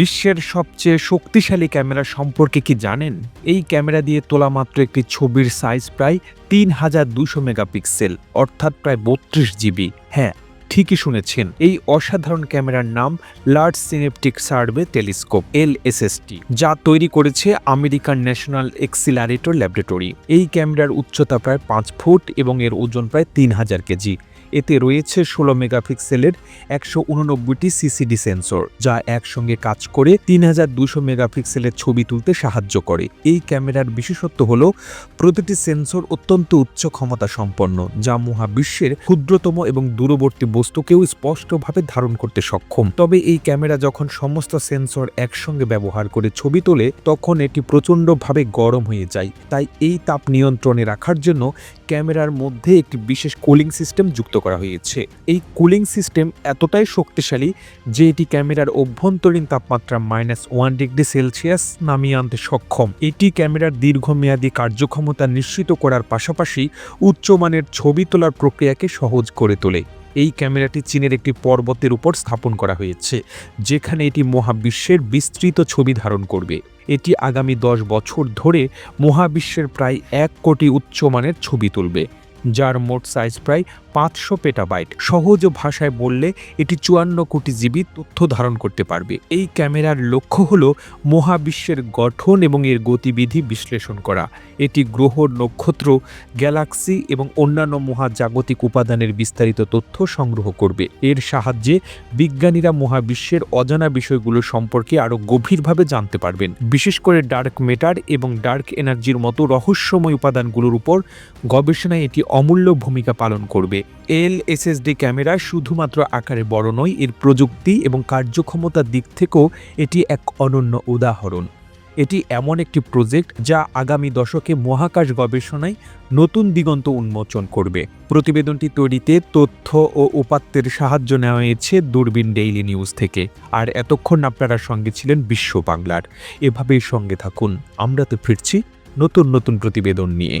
বিশ্বের সবচেয়ে শক্তিশালী ক্যামেরা সম্পর্কে কি জানেন? এই ক্যামেরা দিয়ে তোলা মাত্র একটি ছবির সাইজ প্রায় তিন হাজার দুশো মেগাপিক্সেল, অর্থাৎ প্রায় বত্রিশ জিবি। হ্যাঁ ঠিকই শুনেছেন। এই অসাধারণ ক্যামেরার নাম large synoptic survey telescope LSST যা তৈরি করেছে আমেরিকান ন্যাশনাল এক্সিলারেটর ল্যাবরেটরি এই ক্যামেরার উচ্চতা প্রায় পাঁচ ফুট এবং এর ওজন প্রায় তিন হাজার কেজি। এতে রয়েছে ষোলো মেগাপিক্সেলের একশো উননব্বইটি সিসিডি সেন্সর, যা একসঙ্গে কাজ করে তিন হাজার দুশো মেগাপিক্সেলের ছবি তুলতে সাহায্য করে। এই ক্যামেরার বিশেষত্ব হল, প্রতিটি সেন্সর অত্যন্ত উচ্চ ক্ষমতা সম্পন্ন, যা মহাবিশ্বের ক্ষুদ্রতম এবং দূরবর্তী বস্তুকেও স্পষ্টভাবে ধারণ করতে সক্ষম। তবে এই ক্যামেরা যখন সমস্ত সেন্সর একসঙ্গে ব্যবহার করে ছবি তোলে, তখন এটি প্রচণ্ডভাবে গরম হয়ে যায়। তাই এই তাপ নিয়ন্ত্রণে রাখার জন্য ক্যামেরার মধ্যে একটি বিশেষ কুলিং সিস্টেম যুক্ত করা হয়েছে। এই কুলিং সিস্টেম এতটাই শক্তিশালী যে এটি ক্যামেরার অভ্যন্তরীণ তাপমাত্রা মাইনাস ওয়ান ডিগ্রি সেলসিয়াস নামিয়ে আনতে সক্ষম। এটি ক্যামেরার দীর্ঘমেয়াদী কার্যক্ষমতা নিশ্চিত করার পাশাপাশি উচ্চমানের ছবি তোলার প্রক্রিয়াকে সহজ করে তোলে। এই ক্যামেরাটি চীনের একটি পর্বতের উপর স্থাপন করা হয়েছে, যেখানে এটি মহাবিশ্বের বিস্তৃত ছবি ধারণ করবে। এটি আগামী দশ বছর ধরে মহাবিশ্বের প্রায় এক কোটি উচ্চমানের ছবি তুলবে। যার মোট সাইজ প্রায় পাঁচশো পেটাবাইট সহজ ভাষায় বললে, এটি চুয়ান্ন কোটি জিবি তথ্য ধারণ করতে পারবে। এই ক্যামেরার লক্ষ্য হল মহাবিশ্বের গঠন এবং এর গতিবিধি বিশ্লেষণ করা। এটি গ্রহ, নক্ষত্র, গ্যালাক্সি এবং অন্যান্য মহাজাগতিক উপাদানের বিস্তারিত তথ্য সংগ্রহ করবে। এর সাহায্যে বিজ্ঞানীরা মহাবিশ্বের অজানা বিষয়গুলো সম্পর্কে আরও গভীরভাবে জানতে পারবেন। বিশেষ করে ডার্ক মেটার এবং ডার্ক এনার্জির মতো রহস্যময় উপাদানগুলোর উপর গবেষণায় এটি অমূল্য ভূমিকা পালন করবে। এল এসএসডি ক্যামেরা শুধুমাত্র আকারে বড় নয়, এর প্রযুক্তি এবং কার্যক্ষমতার দিক থেকেও এটি এক অনন্য উদাহরণ। এটি এমন একটি প্রজেক্ট যা আগামী দশকে মহাকাশ গবেষণায় নতুন দিগন্ত উন্মোচন করবে। প্রতিবেদনটি তৈরিতে তথ্য ও উপাত্তের সাহায্য নেওয়া হয়েছে দূরবীন ডেইলি নিউজ থেকে। আর এতক্ষণ আপনারা সঙ্গে ছিলেন বিশ্ব বাংলার। এভাবেই সঙ্গে থাকুন। আমরা তো ফিরছি নতুন নতুন প্রতিবেদন নিয়ে।